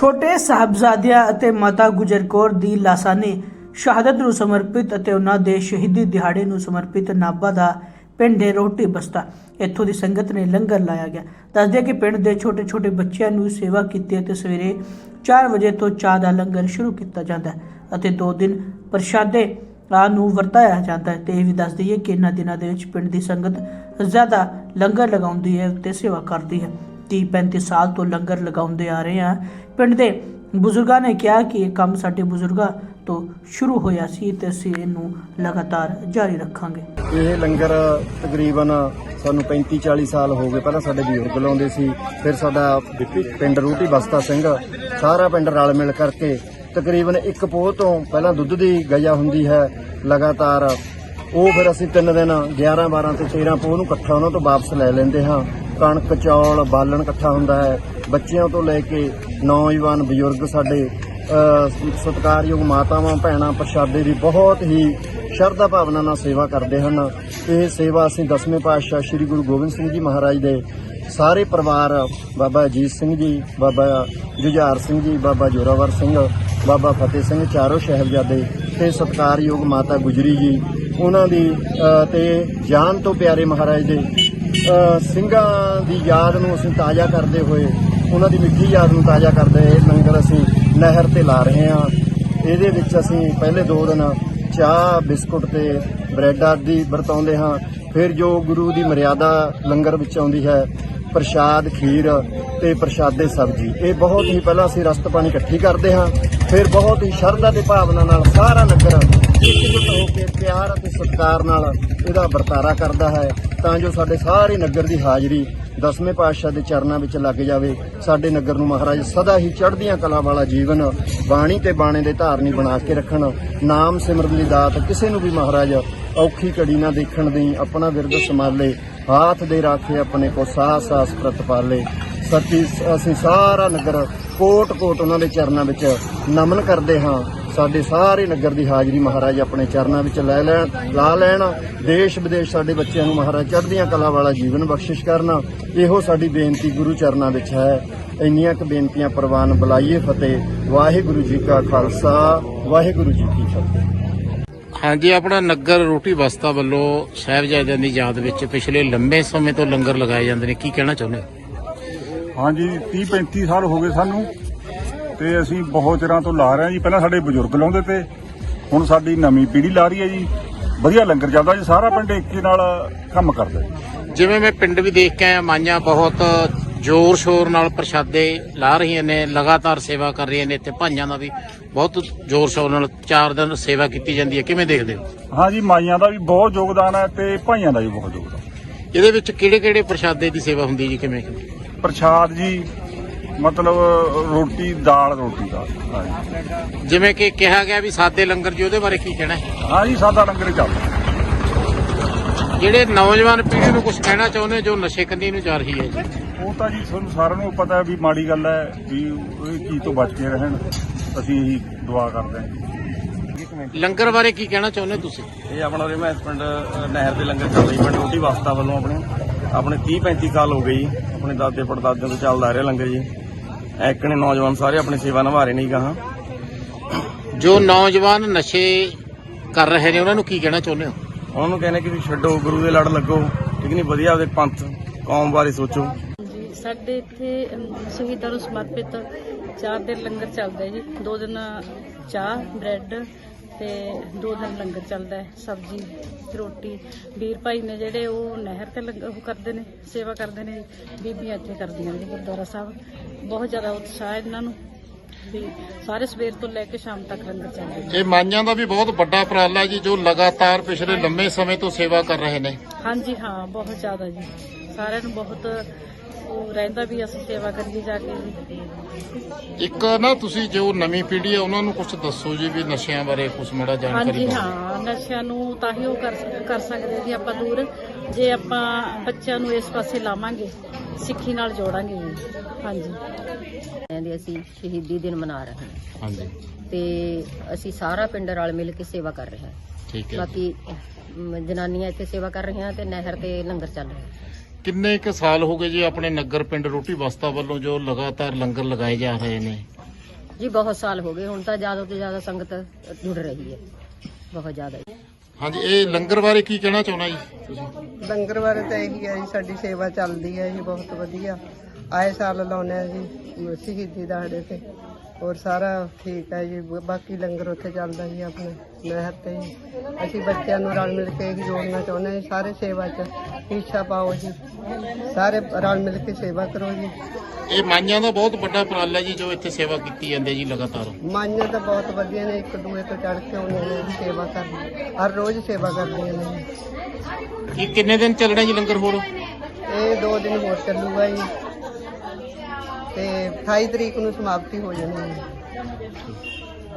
ਛੋਟੇ ਸਾਹਿਬਜ਼ਾਦਿਆਂ ਅਤੇ ਮਾਤਾ ਗੁਜਰ ਕੌਰ ਦੀ ਲਾਸਾਨੀ ਸ਼ਹਾਦਤ ਨੂੰ ਸਮਰਪਿਤ ਅਤੇ ਉਹਨਾਂ ਦੇ ਸ਼ਹੀਦੀ ਦਿਹਾੜੇ ਨੂੰ ਸਮਰਪਿਤ ਨਾਭਾ ਦਾ ਪਿੰਡ ਹੈ ਰੋਟੀ ਬਸਤਾ। ਇੱਥੋਂ ਦੀ ਸੰਗਤ ਨੇ ਲੰਗਰ ਲਾਇਆ ਗਿਆ। ਦੱਸਦੇ ਕਿ ਪਿੰਡ ਦੇ ਛੋਟੇ ਛੋਟੇ ਬੱਚਿਆਂ ਨੂੰ ਸੇਵਾ ਕੀਤੀ ਅਤੇ ਸਵੇਰੇ 4 ਵਜੇ ਤੋਂ ਚਾਹ ਦਾ ਲੰਗਰ ਸ਼ੁਰੂ ਕੀਤਾ ਜਾਂਦਾ ਹੈ ਅਤੇ ਦੋ ਦਿਨ ਪ੍ਰਸ਼ਾਦੇ ਆ ਨੂੰ ਵਰਤਾਇਆ ਜਾਂਦਾ ਹੈ। ਤੇ ਇਹ ਵੀ ਦੱਸ ਦਈਏ ਕਿ ਇਹਨਾਂ ਦਿਨਾਂ ਦੇ ਵਿੱਚ ਪਿੰਡ ਦੀ ਸੰਗਤ ਜ਼ਿਆਦਾ ਲੰਗਰ ਲਗਾਉਂਦੀ ਹੈ ਤੇ ਸੇਵਾ ਕਰਦੀ ਹੈ। 30 35 ਸਾਲ ਤੋਂ ਲੰਗਰ ਲਗਾਉਂਦੇ ਆ ਰਹੇ ਆ। ਪਿੰਡ ਦੇ ਬਜ਼ੁਰਗਾਂ ਨੇ ਕਿਹਾ ਕਿ ਇਹ ਕੰਮ ਸਾਡੇ ਬਜ਼ੁਰਗਾਂ ਤੋਂ ਸ਼ੁਰੂ ਹੋਇਆ ਸੀ ਤੇ ਅਸੀਂ ਇਹਨੂੰ ਲਗਾਤਾਰ ਜਾਰੀ ਰੱਖਾਂਗੇ। ਇਹ ਲੰਗਰ ਤਕਰੀਬਨ ਸਾਨੂੰ 35 40 ਸਾਲ ਹੋ ਗਏ। ਪਹਿਲਾਂ ਸਾਡੇ ਬਜ਼ੁਰਗ ਲਾਉਂਦੇ ਸੀ, ਫਿਰ ਸਾਡਾ ਪਿੰਡ ਰੂਟੀ ਬਸਤਾ ਸਿੰਘ, ਸਾਰਾ ਪਿੰਡ ਰਲ ਮਿਲ ਕਰਕੇ ਤਕਰੀਬਨ ਇੱਕ ਪੋਹ ਤੋਂ ਪਹਿਲਾਂ ਦੁੱਧ ਦੀ ਗਜਾ ਹੁੰਦੀ ਹੈ ਲਗਾਤਾਰ। ਉਹ ਫਿਰ ਅਸੀਂ ਤਿੰਨ ਦਿਨ 11 12 ਤੇ 13 ਪੋਹ ਨੂੰ ਇਕੱਠਾ ਉਹਨਾਂ ਤੋਂ ਵਾਪਸ ਲੈ ਲੈਂਦੇ ਹਾਂ। ਕਣਕ ਚੌਲ ਬਾਲਣ ਇਕੱਠਾ ਹੁੰਦਾ ਹੈ। ਬੱਚਿਆਂ ਤੋਂ ਲੈ ਕੇ ਨੌਜਵਾਨ ਬਜ਼ੁਰਗ ਸਾਡੇ ਸਤਿਕਾਰਯੋਗ ਮਾਤਾਵਾਂ ਭੈਣਾਂ ਪ੍ਰਸ਼ਾਦੇ ਦੀ ਬਹੁਤ ਹੀ ਸ਼ਰਧਾ ਭਾਵਨਾ ਨਾਲ ਸੇਵਾ ਕਰਦੇ ਹਨ। ਇਹ ਸੇਵਾ ਅਸੀਂ ਦਸਵੇਂ ਪਾਤਸ਼ਾਹ ਸ੍ਰੀ ਗੁਰੂ ਗੋਬਿੰਦ ਸਿੰਘ ਜੀ ਮਹਾਰਾਜ ਦੇ ਸਾਰੇ ਪਰਿਵਾਰ ਬਾਬਾ ਅਜੀਤ ਸਿੰਘ ਜੀ ਬਾਬਾ ਜੁਝਾਰ ਸਿੰਘ ਜੀ ਬਾਬਾ ਜੋਰਾਵਰ ਸਿੰਘ ਬਾਬਾ ਫਤਿਹ ਸਿੰਘ ਚਾਰੋਂ ਸਾਹਿਬਜ਼ਾਦੇ ਤੇ ਸਤਿਕਾਰਯੋਗ ਮਾਤਾ ਗੁਜਰੀ ਜੀ ਉਹਨਾਂ ਦੀ ਅ, ਤੇ ਜਾਨ ਤੋਂ ਪਿਆਰੇ ਮਹਾਰਾਜ ਦੇ ਸਿੰਘਾਂ ਦੀ ਯਾਦ ਨੂੰ ਅਸੀਂ ਤਾਜ਼ਾ ਕਰਦੇ ਹੋਏ, ਉਹਨਾਂ ਦੀ ਮਿੱਠੀ ਯਾਦ ਨੂੰ ਤਾਜ਼ਾ ਕਰਦੇ ਹੋਏ ਲੰਗਰ ਅਸੀਂ ਨਹਿਰ ਤੇ ਲਾ ਰਹੇ ਹਾਂ। ਇਹਦੇ ਵਿੱਚ ਅਸੀਂ ਪਹਿਲੇ ਦੋ ਦਿਨ ਚਾਹ, ਬਿਸਕੁਟ ਤੇ ਬ੍ਰੈਡ ਆਦਿ ਵਰਤਾਉਂਦੇ ਹਾਂ। ਫਿਰ ਜੋ ਗੁਰੂ ਦੀ ਮਰਿਆਦਾ ਲੰਗਰ ਵਿੱਚ ਆਉਂਦੀ ਹੈ, ਪ੍ਰਸ਼ਾਦ, ਖੀਰ ਤੇ ਪ੍ਰਸ਼ਾਦੇ ਸਬਜ਼ੀ। ਇਹ ਬਹੁਤ ਹੀ ਪਹਿਲਾਂ ਅਸੀਂ ਰਸਤ ਪਾਣੀ ਇਕੱਠੀ ਕਰਦੇ ਹਾਂ। ਫਿਰ ਬਹੁਤ ਹੀ ਸ਼ਰਧਾ ਤੇ ਭਾਵਨਾ ਨਾਲ ਸਾਰਾ ਨਗਰ ਇਕਜੁੱਟ ਹੋ ਕੇ ਪਿਆਰ ਅਤੇ ਸਤਿਕਾਰ ਨਾਲ ਇਹਦਾ ਵਰਤਾਰਾ ਕਰਦਾ ਹੈ। ਤਾਂ ਜੋ ਸਾਡੇ ਸਾਰੇ ਨਗਰ ਦੀ ਹਾਜ਼ਰੀ ਦਸਵੇਂ ਪਾਤਸ਼ਾਹ ਦੇ ਚਰਨਾਂ ਵਿੱਚ ਲੱਗ ਜਾਵੇ। ਸਾਡੇ ਨਗਰ ਨੂੰ ਮਹਾਰਾਜ ਸਦਾ ਹੀ ਚੜ੍ਹਦੀਆਂ ਕਲਾ ਵਾਲਾ ਜੀਵਨ, ਬਾਣੀ ਤੇ ਬਾਣੇ ਦੇ ਧਾਰਨੀ ਬਣਾ ਕੇ ਰੱਖਣ। ਨਾਮ ਸਿਮਰਨ ਦੀ ਦਾਤ ਕਿਸੇ ਨੂੰ ਵੀ ਮਹਾਰਾਜ ਔਖੀ ਘੜੀ ਨਾ ਦੇਖਣ ਦੀ ਆਪਣਾ ਵਿਰਦ ਸੰਭਾਲੇ, ਹਾਥ ਦੇ ਰਾਖੇ ਆਪਣੇ ਕੋ ਸਾਹ ਸਾਸ ਪ੍ਰਤਪਾਲੇ ਸੱਚੀ ਅਸੀਂ ਸਾਰਾ ਨਗਰ ਕੋਟ ਕੋਟ ਉਹਨਾਂ ਦੇ ਚਰਨਾਂ ਵਿੱਚ ਨਮਨ ਕਰਦੇ ਹਾਂ। ਸਾਡੇ ਸਾਰੇ ਨਗਰ ਦੀ ਹਾਜ਼ਰੀ ਮਹਾਰਾਜ ਆਪਣੇ ਚਰਨਾਂ ਵਿੱਚ ਲੈ ਲੈਣ, ਲਾ ਲੈਣ। ਦੇਸ਼ ਵਿਦੇਸ਼ ਸਾਡੇ ਬੱਚਿਆਂ ਨੂੰ ਮਹਾਰਾਜ ਚੜ੍ਹਦੀਆਂ ਕਲਾ ਵਾਲਾ ਜੀਵਨ ਬਖਸ਼ਿਸ਼ ਕਰਨ। ਇਹੋ ਸਾਡੀ ਬੇਨਤੀ ਗੁਰੂ ਚਰਨਾਂ ਵਿੱਚ ਹੈ। ਇੰਨੀਆਂ ਕੁ ਬੇਨਤੀਆਂ ਪ੍ਰਵਾਨ ਬੁਲਾਈਏ ਫਤਿਹ। ਵਾਹਿਗੁਰੂ ਜੀ ਕਾ ਖਾਲਸਾ, ਵਾਹਿਗੁਰੂ ਜੀ ਕੀ ਫਤਿਹ। ਹਾਂਜੀ, ਆਪਣਾ ਨਗਰ ਰੋਟੀ ਬਸਤਾ ਵੱਲੋਂ ਸਾਹਿਬਜ਼ਾਦਿਆਂ ਦੀ ਯਾਦ ਵਿੱਚ ਪਿਛਲੇ ਲੰਬੇ ਸਮੇਂ ਤੋਂ ਲੰਗਰ ਲਗਾਏ ਜਾਂਦੇ ਨੇ। ਕੀ ਕਹਿਣਾ ਚਾਹੁੰਦੇ ਹਾਂਜੀ 30 35 ਸਾਲ ਹੋ ਗਏ ਸਾਨੂੰ ਤੇ ਅਸੀਂ ਬਹੁਤ ਚਿਰਾਂ ਤੋਂ ਲਾ ਰਹੇ ਹਾਂ ਜੀ। ਪਹਿਲਾਂ ਸਾਡੇ ਬਜ਼ੁਰਗ ਲਾਉਂਦੇ ਤੇ ਹੁਣ ਸਾਡੀ ਨਵੀਂ ਪੀੜ੍ਹੀ ਲਾ ਰਹੀ ਹੈ ਜੀ। ਵਧੀਆ ਲੰਗਰ ਚੱਲਦਾ ਜੀ ਸਾਰਾ ਪਿੰਡ ਏਕੇ ਨਾਲ ਕੰਮ ਕਰਦਾ ਜੀ। ਜਿਵੇਂ ਮੈਂ ਪਿੰਡ ਵੀ ਦੇਖ ਕੇ ਆਇਆ ਮਾਈਆਂ ਬਹੁਤ ਜ਼ੋਰ ਸ਼ੋਰ ਨਾਲ ਪ੍ਰਸ਼ਾਦੇ ਲਾ ਰਹੀਆਂ ਨੇ ਲਗਾਤਾਰ ਸੇਵਾ ਕਰ ਰਹੀਆਂ ਨੇ ਇੱਥੇ ਭਾਈਆਂ ਦਾ ਵੀ ਬਹੁਤ ਜ਼ੋਰ ਸ਼ੋਰ ਨਾਲ ਚਾਰ ਦਿਨ ਸੇਵਾ ਕੀਤੀ ਜਾਂਦੀ ਹੈ। ਕਿਵੇਂ ਦੇਖਦੇ ਹੋ? ਹਾਂਜੀ ਮਾਈਆਂ ਦਾ ਵੀ ਬਹੁਤ ਯੋਗਦਾਨ ਹੈ ਤੇ ਭਾਈਆਂ ਦਾ ਵੀ ਬਹੁਤ ਯੋਗਦਾਨ ਇਹਦੇ ਵਿੱਚ ਕਿਹੜੇ ਕਿਹੜੇ ਪ੍ਰਸ਼ਾਦੇ ਦੀ ਸੇਵਾ ਹੁੰਦੀ ਹੈ ਜੀ ਕਿਵੇਂ ਪ੍ਰਸ਼ਾਦ ਜੀ ਮਤਲਬ ਰੋਟੀ ਦਾਲ ਰੋਟੀ ਦਾ। ਹਾਂਜੀ ਜਿਵੇਂ ਕਿ ਕਿਹਾ ਗਿਆ ਵੀ ਸਾਦੇ ਲੰਗਰ ਜੀ ਉਹਦੇ ਬਾਰੇ ਕੀ ਕਹਿਣਾ ਹੈ? ਹਾਂਜੀ ਸਾਦਾ ਲੰਗਰ ਹੀ ਚੱਲਦਾ। ਜਿਹੜੇ ਨੌਜਵਾਨ ਪੀੜ੍ਹੀ ਨੂੰ ਕੁਝ ਕਹਿਣਾ ਚਾਹੁੰਦੇ ਜੋ ਨਸ਼ੇ ਕੰਦੀ ਨੂੰ ਜਾ ਰਹੀ ਹੈ ਜੀ? ਉਹ ਤਾਂ ਜੀ ਤੁਹਾਨੂੰ ਸਾਰਿਆਂ ਨੂੰ ਪਤਾ ਹੈ ਵੀ ਮਾੜੀ ਗੱਲ ਹੈ ਵੀ ਇਹ ਚੀਜ਼ ਤੋਂ ਬਚ ਕੇ ਰਹਿਣ। ਅਸੀਂ ਇਹੀ ਦੁਆ ਕਰਦੇ ਹਾਂ ਲੰਗਰ ਬਾਰੇ ਕੀ ਕਹਿਣਾ ਚਾਹੁੰਦੇ ਤੁਸੀਂ? ਇਹ ਆਪਣਾ ਮੈਂ ਪਿੰਡ ਅ, ਨਹਿਰ ਦੇ ਲੰਗਰ ਚੱਲ ਰਹੀ ਪਿੰਡ ਰੋਟੀ ਵਾਸਤਾ ਵੱਲੋਂ ਆਪਣੇ ਆਪਣੇ 30 35 ਸਾਲ ਹੋ ਗਏ ਜੀ। ਆਪਣੇ ਦਾਦੇ ਪੜਦਾਦਿਆਂ ਤੋਂ ਚੱਲਦਾ ਆ ਰਿਹਾ ਲੰਗਰ ਜੀ। ਇੱਕ ਨੇ ਨੌਜਵਾਨ ਸਾਰੇ ਆਪਣੀ ਸੇਵਾ ਨਿਭਾ ਰਹੇ ਨੇ ਜੀ ਗਾਹਾਂ। ਜੋ ਨੌਜਵਾਨ ਨਸ਼ੇ ਕਰ ਰਹੇ ਨੇ ਉਹਨਾਂ ਨੂੰ ਕੀ ਕਹਿਣਾ ਚਾਹੁੰਦੇ ਹੋ? ਉਹਨਾਂ ਨੂੰ ਕਹਿੰਦੇ ਕਿ ਵੀ ਛੱਡੋ ਗੁਰੂ ਦੇ ਲੜ ਲੱਗੋ। ਠੀਕ ਨਹੀਂ ਵਧੀਆ ਆਪਦੇ ਪੰਥ ਕੌਮ ਬਾਰੇ ਸੋਚੋ। ਜੀ ਸਾਡੇ ਇੱਥੇ ਅਮ, ਸ਼ਹੀਦਾਂ ਨੂੰ ਸਮਰਪਿਤ ਚਾਰ ਦਿਨ ਲੰਗਰ ਚੱਲਦਾ ਹੈ ਜੀ। ਦੋ ਦਿਨ ਚਾਹ ਬ੍ਰੈਡ ਤੇ ਦੋ ਦਿਨ ਲੰਗਰ ਚੱਲਦਾ ਹੈ ਸਬਜ਼ੀ ਰੋਟੀ। ਵੀਰ ਭਾਈ ਨੇ ਜਿਹੜੇ ਉਹ ਨਹਿਰ ਤੇ ਲੰਗਰ ਉਹ ਕਰਦੇ ਨੇ ਸੇਵਾ ਕਰਦੇ ਨੇ। ਬੀਬੀਆਂ ਇੱਥੇ ਕਰਦੀਆਂ ਨੇ ਗੁਰਦੁਆਰਾ ਸਾਹਿਬ। ਬਹੁਤ ਜ਼ਿਆਦਾ ਉਤਸ਼ਾਹ ਇਹਨਾਂ ਨੂੰ ਵੀ ਸਾਰੇ ਸਵੇਰ ਤੋਂ ਲੈ ਕੇ ਸ਼ਾਮ ਤੱਕ ਲੰਗਰ ਚੱਲਦੇ ਇਹ ਮਾਈਆਂ ਦਾ ਵੀ ਬਹੁਤ ਵੱਡਾ ਉਪਰਾਲਾ ਜੀ ਜੋ ਲਗਾਤਾਰ ਪਿਛਲੇ ਲੰਮੇ ਸਮੇਂ ਤੋਂ ਸੇਵਾ ਕਰ ਰਹੇ ਨੇ। ਹਾਂਜੀ ਹਾਂ ਬਹੁਤ ਜ਼ਿਆਦਾ ਜੀ। ਸਾਰਿਆਂ ਨੂੰ ਬਹੁਤ ਉਹ ਰਹਿੰਦਾ ਵੀ ਅਸੀਂ ਸੇਵਾ ਕਰੀਏ ਜਾ ਕੇ ਜੀ ਇੱਕ ਨਾ ਤੁਸੀਂ ਜੋ ਨਵੀਂ ਪੀੜ੍ਹੀ ਹੈ ਉਹਨਾਂ ਨੂੰ ਕੁਝ ਦੱਸੋ ਜੀ ਵੀ ਨਸ਼ਿਆਂ ਬਾਰੇ ਕੁਝ ਮੜਾ ਜਾਣਕਾਰੀ ਹਾਂਜੀ ਦਿਓ। ਹਾਂ ਨਸ਼ਿਆਂ ਨੂੰ ਤਾਂ ਹੀ ਉਹ ਕਰ ਕਰ ਸਕਦੇ ਜੀ ਆਪਾਂ ਦੂਰ। ਜੇ ਆਪਾਂ ਬੱਚਿਆਂ ਨੂੰ ਇਸ ਪਾਸੇ ਲਾਵਾਂਗੇ ਸਿੱਖੀ ਨਾਲ ਜੋੜਾਂਗੇ। ਜੀ ਹਾਂਜੀ ਦੇ ਅਸੀਂ ਸ਼ਹੀਦੀ ਦਿਨ ਮਨਾ ਰਹੇ ਹਾਂ। ਹਾਂਜੀ। ਤੇ ਅਸੀਂ ਸਾਰਾ ਪਿੰਡ ਰਲ ਮਿਲ ਕੇ ਸੇਵਾ ਕਰ ਰਹੇ ਹਾਂ। ਠੀਕ ਹੈ ਬਾਕੀ ਅਮ, ਜਨਾਨੀਆਂ ਇੱਥੇ ਸੇਵਾ ਕਰ ਰਹੀਆਂ ਤੇ ਨਹਿਰ ਤੇ ਲੰਗਰ ਚੱਲ ਰਿਹਾ। ਕਿੰਨੇ ਕੁ ਸਾਲ ਹੋ ਗਏ ਜੀ ਆਪਣੇ ਨਗਰ ਪਿੰਡ ਰੋਟੀ ਬਸਤਾ ਵੱਲੋਂ ਜੋ ਲਗਾਤਾਰ ਲੰਗਰ ਲਗਾਏ ਜਾ ਰਹੇ ਨੇ? ਜੀ ਬਹੁਤ ਸਾਲ ਹੋ ਗਏ। ਹੁਣ ਤਾਂ ਜ਼ਿਆਦਾ ਤੋਂ ਜ਼ਿਆਦਾ ਸੰਗਤ ਜੁੜ ਰਹੀ ਹੈ। ਬਹੁਤ ਜ਼ਿਆਦਾ ਜੀ। ਹਾਂਜੀ ਇਹ ਲੰਗਰ ਬਾਰੇ ਕੀ ਕਹਿਣਾ ਚਾਹੁੰਦਾ ਜੀ? ਤੁਸੀਂ ਲੰਗਰ ਬਾਰੇ ਤਾਂ ਇਹੀ ਹੈ ਜੀ ਸਾਡੀ ਸੇਵਾ ਚੱਲਦੀ ਹੈ ਜੀ ਬਹੁਤ ਵਧੀਆ। ਆਏ ਸਾਲ ਲਾਉਂਦੇ ਆ ਜੀ ਸ਼ਹੀਦੀ ਦਾੜੇ ਤੇ। ਔਰ ਸਾਰਾ ਠੀਕ ਹੈ ਜੀ ਬ- ਬਾਕੀ ਲੰਗਰ ਉੱਥੇ ਚੱਲਦਾ ਜੀ ਆਪਣੇ ਨਹਿਰ ਤੇ ਜੀ। ਅਸੀਂ ਬੱਚਿਆਂ ਨੂੰ ਰਲ ਮਿਲ ਕੇ ਜੋੜਨਾ ਚਾਹੁੰਦੇ ਹਾਂ ਜੀ, ਸਾਰੇ ਸੇਵਾ 'ਚ ਹਿੱਸਾ ਪਾਓ ਜੀ। ਸਾਰੇ ਰਲ ਮਿਲ ਕੇ ਸੇਵਾ ਕਰੋ ਜੀ। ਇਹ ਮਾਈਆਂ ਦਾ ਬਹੁਤ ਵੱਡਾ ਉਪਰਾਲਾ ਹੈ ਜੀ ਜੋ ਇੱਥੇ ਸੇਵਾ ਕੀਤੀ ਜਾਂਦੀ ਹੈ ਜੀ ਲਗਾਤਾਰ। ਮਾਈਆਂ ਤਾਂ ਬਹੁਤ ਵਧੀਆ ਨੇ ਇੱਕ ਦੂਏ ਤੋਂ ਚੜ ਕੇ ਆਉਂਦੀਆਂ ਨੇ ਸੇਵਾ ਕਰਨ ਹਰ ਰੋਜ਼ ਸੇਵਾ ਕਰਦੀਆਂ ਨੇ। ਜੀ ਇਹ ਕਿੰਨੇ ਦਿਨ ਚੱਲਣਾ ਜੀ ਲੰਗਰ ਹੋਰ? ਇਹ ਦੋ ਦਿਨ ਹੋਰ ਚੱਲੂਗਾ ਜੀ। ਤੇ 28 ਤਰੀਕ ਨੂੰ ਸਮਾਪਤੀ ਹੋ ਜਾਣੀ ਹੈ।